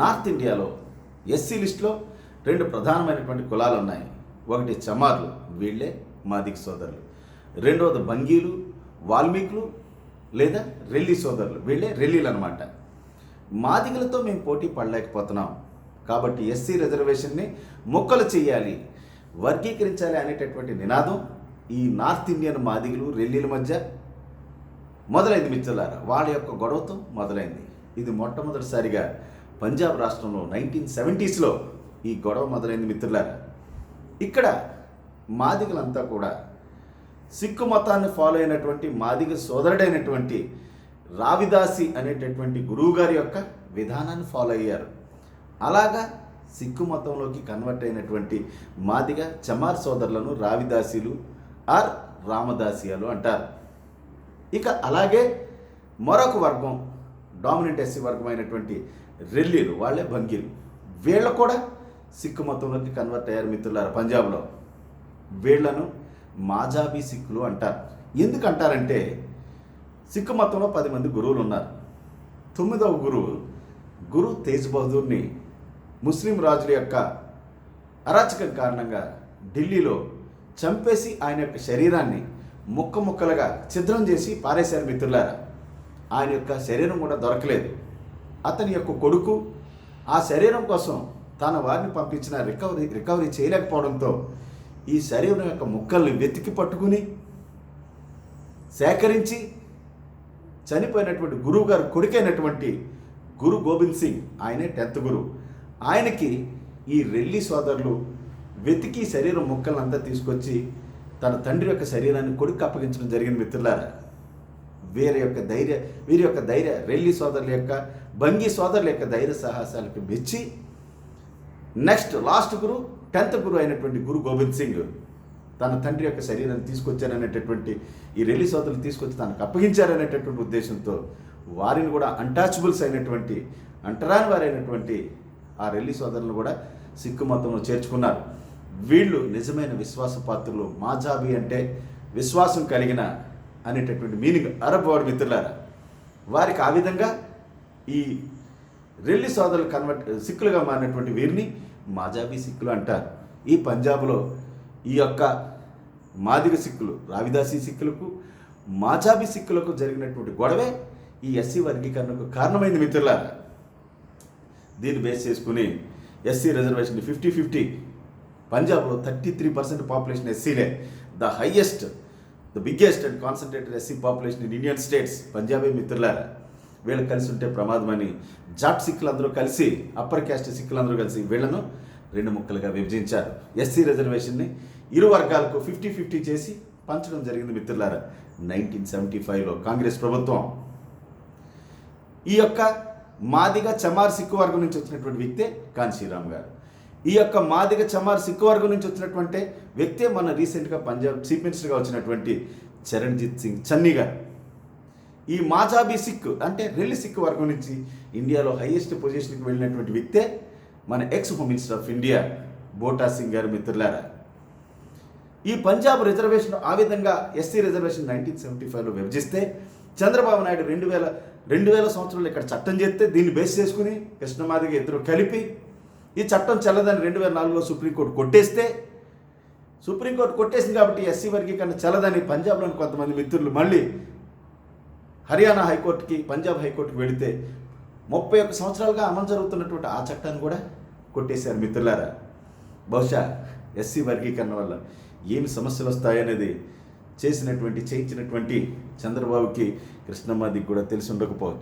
North ఇండియాలో SC లిస్టులో రెండు ప్రధానమైనటువంటి కులాలు ఉన్నాయి ఒకటి చమార్లు వీళ్ళే మాదిక సోదరులు. రెండవది బంగీలు వాల్మీకులు లేదా రెల్లి సోదరులు వీళ్ళే రెల్లీలు అనమాట మాదిగలతో మేము పోటీ పడలేకపోతున్నాం. కాబట్టి ఎస్సీ రిజర్వేషన్ని మొక్కలు చేయాలి వర్గీకరించాలి అనేటటువంటి నినాదం ఈ నార్త్ ఇండియన్ మాదిగలు రెల్లీల మధ్య మొదలైంది మిత్రులారా. వాళ్ళ యొక్క గొడవతో మొదలైంది. ఇది మొట్టమొదటిసారిగా పంజాబ్ రాష్ట్రంలో నైన్టీన్ సెవెంటీస్లో ఈ గొడవ మొదలైంది మిత్రులారా. ఇక్కడ మాదిగలంతా కూడా సిక్కు మతాన్ని ఫాలో అయినటువంటి మాదిగ సోదరుడైనటువంటి రావిదాసి అనేటటువంటి గురువుగారి యొక్క విధానాన్ని ఫాలో అయ్యారు. అలాగా సిక్కు మతంలోకి కన్వర్ట్ అయినటువంటి మాదిగ చమార్ సోదరులను రావిదాసీలు ఆర్ రామదాసియాలు అంటారు. ఇక అలాగే మరొక వర్గం డామినెంట్ ఎస్సీ వర్గమైనటువంటి రెల్లీలు వాళ్ళే భంగిలు. వీళ్ళు కూడా సిక్కు మతంలోకి కన్వర్ట్ అయ్యారు మిత్రులారు పంజాబ్లో. వీళ్ళను మాజాబీ సిక్కులు అంటారు. ఎందుకు అంటారంటే సిక్కు మతంలో పది మంది గురువులు ఉన్నారు. తొమ్మిదవ గురువు గురు తేజ్ బహదూర్ని ముస్లిం రాజుల యొక్క అరాచకం కారణంగా ఢిల్లీలో చంపేసి ఆయన యొక్క శరీరాన్ని ముక్క ముక్కలుగా ఛిద్రం చేసి పారేశారు మిత్రులారా. ఆయన యొక్క శరీరం కూడా దొరకలేదు. అతని యొక్క కొడుకు ఆ శరీరం కోసం తన వారిని పంపించిన రికవరీ రికవరీ చేయలేకపోవడంతో ఈ శరీరం యొక్క ముక్కల్ని వెతికి పట్టుకుని సేకరించి చనిపోయినటువంటి గురువు గారు కొడుకైనటువంటి గురు గోవింద్ సింగ్ ఆయనే టెన్త్ గురు. ఆయనకి ఈ రెల్లి సోదరులు వెతికి శరీరం ముక్కలంతా తీసుకొచ్చి తన తండ్రి యొక్క శరీరాన్ని కొడుకు అప్పగించడం జరిగిన మిత్రులారా. వీరి యొక్క ధైర్య వీరి యొక్క ధైర్య రెల్లి సోదరుల యొక్క భంగి సోదరుల యొక్క ధైర్య సాహసాలకు మెచ్చి next last guru tenth guru అయినటువంటి గురు గోవింద్ సింగ్ తన తండ్రి యొక్క శరీరాన్ని తీసుకొచ్చారనేటటువంటి ఈ రెల్లి సోదరులు తీసుకొచ్చి తనకు అప్పగించారనేటటువంటి ఉద్దేశంతో వారిని కూడా అంటాచబుల్స్ అయినటువంటి అంటరాని వారైనటువంటి ఆ రెల్లి సోదరులను కూడా సిక్కు మతంలో చేర్చుకున్నారు. వీళ్ళు నిజమైన విశ్వాస పాత్రలు మాజాబి అంటే విశ్వాసం కలిగిన అనేటటువంటి మీనింగ్ అరబ్ వాడు మిత్రులారా వారికి ఆ విధంగా ఈ రెల్లి సోదరులు కన్వర్ట్ సిక్కులుగా మారినటువంటి వీరిని మాజాబీ సిక్కులు అంటారు. ఈ పంజాబ్లో ఈ యొక్క మాదిగ సిక్కులు రావిదాసి సిక్కులకు మాజాబీ సిక్కులకు జరిగినటువంటి గొడవే ఈ ఎస్సీ వర్గీకరణకు కారణమైంది మిత్రులారా. దీన్ని బేస్ చేసుకుని ఎస్సీ రిజర్వేషన్ ఫిఫ్టీ ఫిఫ్టీ పంజాబ్లో thirty three percent population ఎస్సీలే. The highest the biggest and concentrated SC population in Indian states Punjabi మిత్రులారా వీళ్ళు కలిసి ఉంటే ప్రమాదమని జాట్ సిక్కులందరూ కలిసి అప్పర్ క్యాస్ట్ సిక్కులందరూ కలిసి వీళ్ళను రెండు ముక్కలుగా విభజించారు. ఎస్సీ రిజర్వేషన్ని ఇరు వర్గాలకు ఫిఫ్టీ ఫిఫ్టీ చేసి పంచడం జరిగింది మిత్రులారా నైన్టీన్ సెవెంటీ ఫైవ్లో కాంగ్రెస్ ప్రభుత్వం. ఈ యొక్క మాదిగా చమార్ సిక్కు వర్గం నుంచి వచ్చినటువంటి వ్యక్తే కాన్శీరామ్ గారు. ఈ యొక్క మాదిగ చమార్ సిక్కు వర్గం నుంచి వచ్చినటువంటి వ్యక్తే మన రీసెంట్గా పంజాబ్ చీఫ్ మినిస్టర్గా వచ్చినటువంటి చరణ్జిత్ సింగ్ చన్నీ గారు. ఈ మాజాబీ సిక్ అంటే రెల్లి సిక్ వర్గం నుంచి ఇండియాలో హైయెస్ట్ పొజిషన్కి వెళ్ళినటువంటి వ్యక్తే మన ex home minister of India Buta Singh గారు మిత్రులారా. ఈ పంజాబ్ రిజర్వేషన్ ఆ విధంగా ఎస్సీ రిజర్వేషన్ నైన్టీన్ సెవెంటీ ఫైవ్లో విభజిస్తే చంద్రబాబు నాయుడు రెండు వేల రెండు వేల సంవత్సరాలు ఇక్కడ చట్టం చేస్తే దీన్ని బేస్ చేసుకుని కృష్ణమాదిగ ఇద్దరు కలిపి ఈ చట్టం చెల్లదని రెండు వేల నాలుగులో సుప్రీంకోర్టు కొట్టేస్తే సుప్రీంకోర్టు కొట్టేసింది కాబట్టి ఎస్సీ వర్గీకరణ చెల్లదని పంజాబ్లోని కొంతమంది మిత్రులు మళ్ళీ హర్యానా హైకోర్టుకి పంజాబ్ హైకోర్టుకి వెళితే ముప్పై ఒక్క సంవత్సరాలుగా అమలు జరుగుతున్నటువంటి ఆ చట్టాన్ని కూడా కొట్టేశారు మిత్రులారా. బహుశా ఎస్సీ వర్గీకరణ వల్ల ఏమి సమస్యలు వస్తాయనేది చేసినటువంటి చేయించినటువంటి చంద్రబాబుకి కృష్ణమ్మదికి కూడా తెలిసి ఉండకపోవచ్చు.